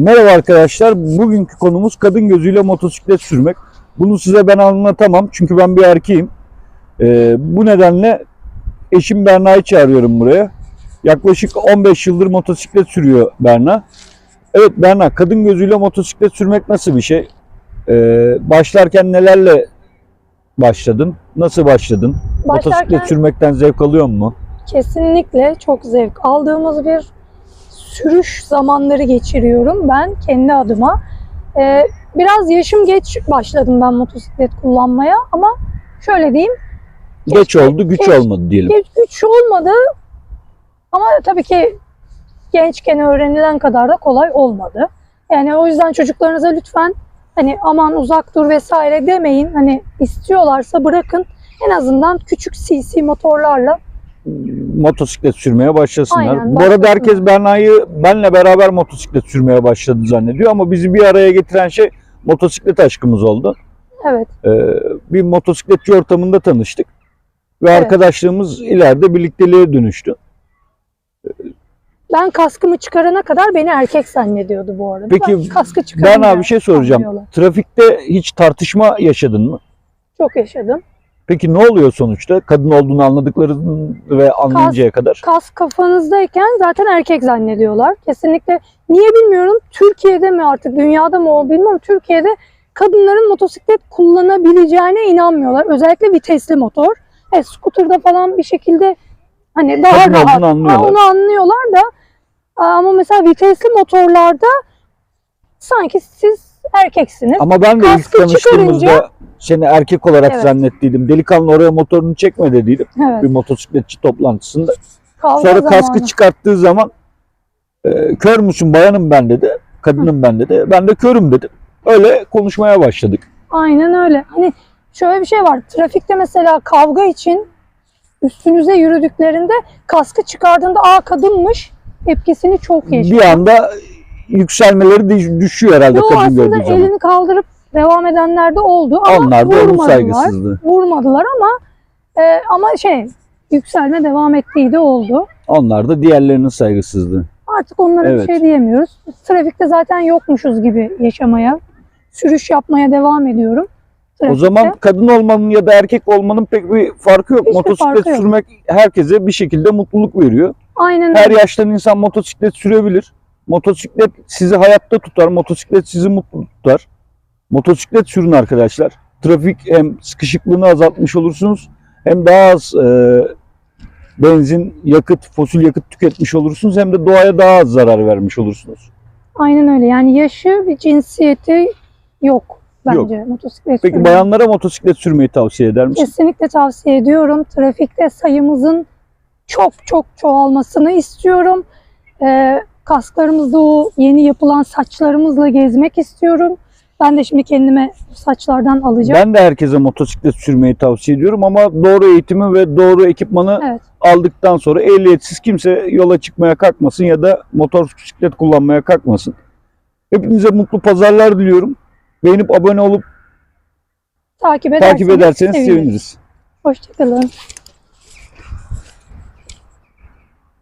Merhaba arkadaşlar. Bugünkü konumuz kadın gözüyle motosiklet sürmek. Bunu size ben anlatamam çünkü ben bir erkeğim. Ee, bu nedenle eşim Berna'yı çağırıyorum buraya. Yaklaşık 15 yıldır motosiklet sürüyor Berna. Evet Berna, kadın gözüyle motosiklet sürmek nasıl bir şey? Ee, başlarken nelerle başladın? Nasıl başladın? Başlarken Motosiklet sürmekten zevk alıyor mu? kesinlikle çok zevk aldığımız bir sürüş zamanları geçiriyorum ben kendi adıma. Ee, biraz yaşım geç başladım ben motosiklet kullanmaya ama şöyle diyeyim Geç Keşke- oldu, güç keşke- olmadı diyelim. geç güç olmadı ama tabii ki gençken öğrenilen kadar da kolay olmadı. Yani o yüzden çocuklarınıza lütfen hani aman uzak dur vesaire demeyin. Hani istiyorlarsa bırakın. En azından küçük CC motorlarla motosiklet sürmeye başlasınlar. Aynen, Bu arada herkes Berna'yı benle beraber motosiklet sürmeye başladı zannediyor ama bizi bir araya getiren şey motosiklet aşkımız oldu. evet Ee, bir motosikletçi ortamında tanıştık ve Evet. arkadaşlığımız ileride birlikteliğe dönüştü. Ben kaskımı çıkarana kadar beni erkek zannediyordu bu arada. Peki, Ben kaskı çıkarınca Berna bir şey soracağım. Trafikte hiç tartışma yaşadın mı? Çok yaşadım. Peki ne oluyor sonuçta? Kadın olduğunu anladıkları ve anlayıncaya kadar. Kask kafanızdayken zaten erkek zannediyorlar. Kesinlikle niye bilmiyorum. Türkiye'de mi artık dünyada mı o bilmiyorum. Türkiye'de kadınların motosiklet kullanabileceğine inanmıyorlar. Özellikle vitesli motor. Evet, scooter'da falan bir şekilde hani daha Kadın rahat. anlıyorlar. Onu anlıyorlar da ama mesela vitesli motorlarda sanki siz erkeksiniz. Ama ben de ilk Kaskı tanıştığımızda çıkarınca- seni erkek olarak Evet. zannettiydim. Delikanlı oraya motorunu çekme dediydim. Evet. bir motosikletçi toplantısında. Kavga Sonra zamanı. kaskı çıkarttığı zaman e, kör müsün bayanım ben dedi. Kadınım ben dedi. Ben de körüm dedim. Öyle konuşmaya başladık. Aynen öyle. Hani şöyle bir şey var. Trafikte mesela kavga için üstünüze yürüdüklerinde kaskı çıkardığında aa kadınmış tepkisini çok yaşıyor. Bir anda yükselmeleri düş- düşüyor herhalde Yo, kadın gördüğü zaman. elini kaldırıp devam edenler de oldu ama Onlar da onun vurmadılar. saygısızlığı. Vurmadılar ama e, ama şey yükselme devam ettiği de oldu. Onlar da diğerlerinin saygısızlığı. Artık onlara Evet. bir şey diyemiyoruz. Trafikte zaten yokmuşuz gibi yaşamaya, sürüş yapmaya devam ediyorum. O Trafikte. zaman kadın olmanın ya da erkek olmanın pek bir farkı yok. Hiçbir motosiklet farkı yok. sürmek herkese bir şekilde mutluluk veriyor. aynen Her yaştan insan motosiklet sürebilir. Motosiklet sizi hayatta tutar. Motosiklet sizi mutlu tutar. Motosiklet sürün arkadaşlar. Trafik hem sıkışıklığını azaltmış olursunuz hem daha az e, benzin, yakıt, fosil yakıt tüketmiş olursunuz hem de doğaya daha az zarar vermiş olursunuz. Aynen öyle. Yani yaşı ve cinsiyeti yok bence motosiklet Peki sürmenin. bayanlara motosiklet sürmeyi tavsiye eder misin? Kesinlikle tavsiye ediyorum. Trafikte sayımızın çok çok çoğalmasını istiyorum. Ee, kasklarımızda o yeni yapılan saçlarımızla gezmek istiyorum. Ben de şimdi kendime saçlardan alacağım. Ben de herkese motosiklet sürmeyi tavsiye ediyorum ama doğru eğitimi ve doğru ekipmanı Evet. aldıktan sonra ehliyetsiz kimse yola çıkmaya kalkmasın ya da motosiklet kullanmaya kalkmasın. Hepinize mutlu pazarlar diliyorum. Beğenip abone olup Takip ederseniz, takip ederseniz seviniriz. seviniriz. Hoşçakalın.